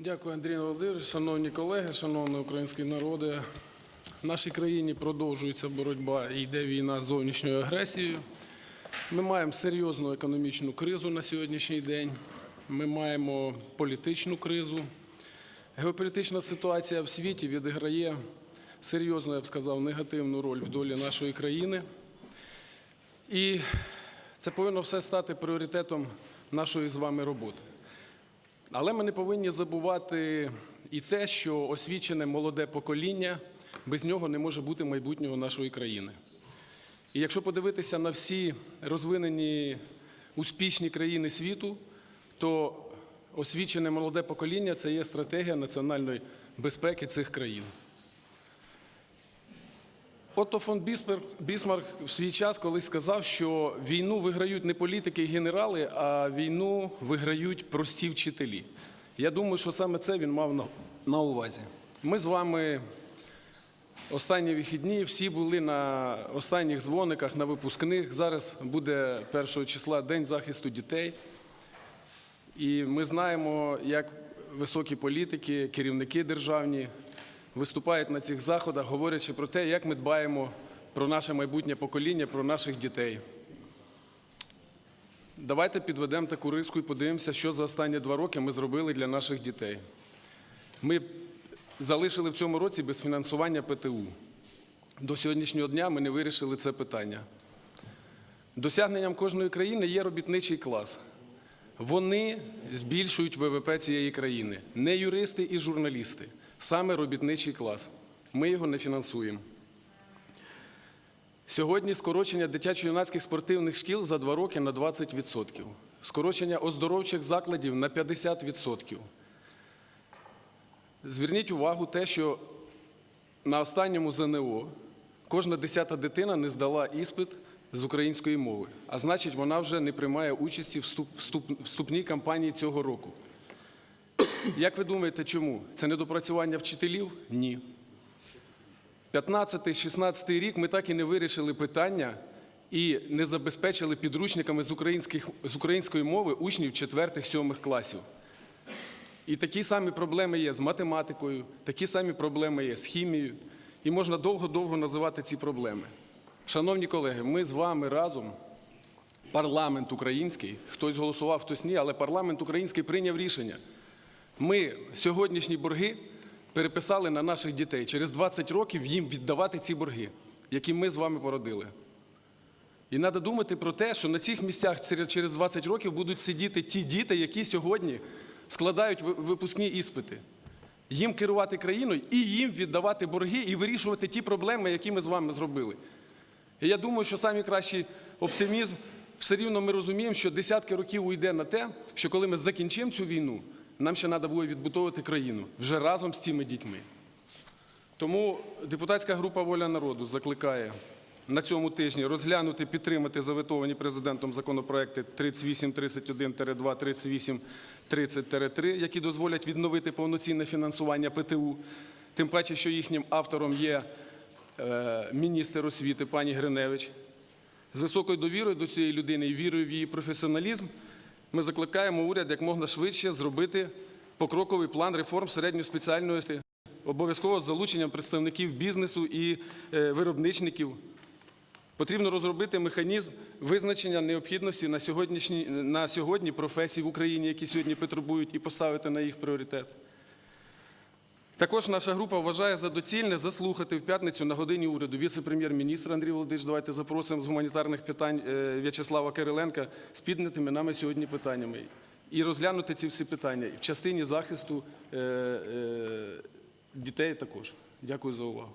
Дякую, Андрій Володимирович. Шановні колеги, шановний український народе. В нашій країні продовжується боротьба і йде війна з зовнішньою агресією. Ми маємо серйозну економічну кризу на сьогоднішній день. Ми маємо політичну кризу. Геополітична ситуація в світі відіграє серйозну, я б сказав, негативну роль в долі нашої країни. І це повинно все стати пріоритетом нашої з вами роботи. Але ми не повинні забувати і те, що освічене молоде покоління без нього не може бути майбутнього нашої країни. І якщо подивитися на всі розвинені успішні країни світу, то освічене молоде покоління це є стратегія національної безпеки цих країн. Отто фон Біспер- Бісмарк в свій час колись сказав, що війну виграють не політики і генерали, а війну виграють прості вчителі. Я думаю, що саме це він мав на, на увазі. Ми з вами останні вихідні всі були на останніх дзвониках, на випускних. Зараз буде 1 числа День захисту дітей. І ми знаємо, як високі політики, керівники державні виступають на цих заходах, говорячи про те, як ми дбаємо про наше майбутнє покоління, про наших дітей. Давайте підведемо таку риску і подивимося, що за останні два роки ми зробили для наших дітей. Ми залишили в цьому році без фінансування ПТУ. До сьогоднішнього дня ми не вирішили це питання. Досягненням кожної країни є робітничий клас. Вони збільшують ВВП цієї країни, не юристи і журналісти, саме робітничий клас. Ми його не фінансуємо. Сьогодні скорочення дитячо-юнацьких спортивних шкіл за два роки на 20%, скорочення оздоровчих закладів на 50%. Зверніть увагу те, що на останньому ЗНО кожна десята дитина не здала іспит з української мови, а значить, вона вже не приймає участі в вступ- вступ- вступній кампанії цього року. Як ви думаєте, чому? Це недопрацювання вчителів? Ні. 15-16 рік ми так і не вирішили питання і не забезпечили підручниками з, українських, з української мови учнів 4-7 класів. І такі самі проблеми є з математикою, такі самі проблеми є з хімією. І можна довго-довго називати ці проблеми. Шановні колеги, ми з вами разом, парламент український, хтось голосував, хтось ні, але парламент український прийняв рішення. Ми сьогоднішні борги переписали на наших дітей. Через 20 років їм віддавати ці борги, які ми з вами породили. І треба думати про те, що на цих місцях через- через 20 років будуть сидіти ті діти, які сьогодні складають випускні іспити. Їм керувати країною і їм віддавати борги і вирішувати ті проблеми, які ми з вами зробили. І я думаю, що найкращий оптимізм все рівно ми розуміємо, що десятки років уйде на те, що коли ми закінчимо цю війну, нам ще треба буде відбудовувати країну вже разом з цими дітьми. Тому депутатська група Воля народу закликає на цьому тижні розглянути, підтримати заветовані президентом законопроекти 3831-2, 3830-3, які дозволять відновити повноцінне фінансування ПТУ. Тим паче, що їхнім автором є е, міністр освіти пані Гриневич. З високою довірою до цієї людини і вірою в її професіоналізм ми закликаємо уряд як можна швидше зробити покроковий план реформ середньої спеціальності, обов'язково з залученням представників бізнесу і е, виробничників. Потрібно розробити механізм визначення необхідності на, сьогодні на сьогодні професій в Україні, які сьогодні потребують, і поставити на їх пріоритет. Також наша група вважає за доцільне заслухати в п'ятницю на годині уряду віце-прем'єр-міністра Андрій Володимирович, давайте запросимо з гуманітарних питань е, В'ячеслава Кириленка з піднятими нами сьогодні питаннями і розглянути ці всі питання в частині захисту е, е, дітей також. Дякую за увагу.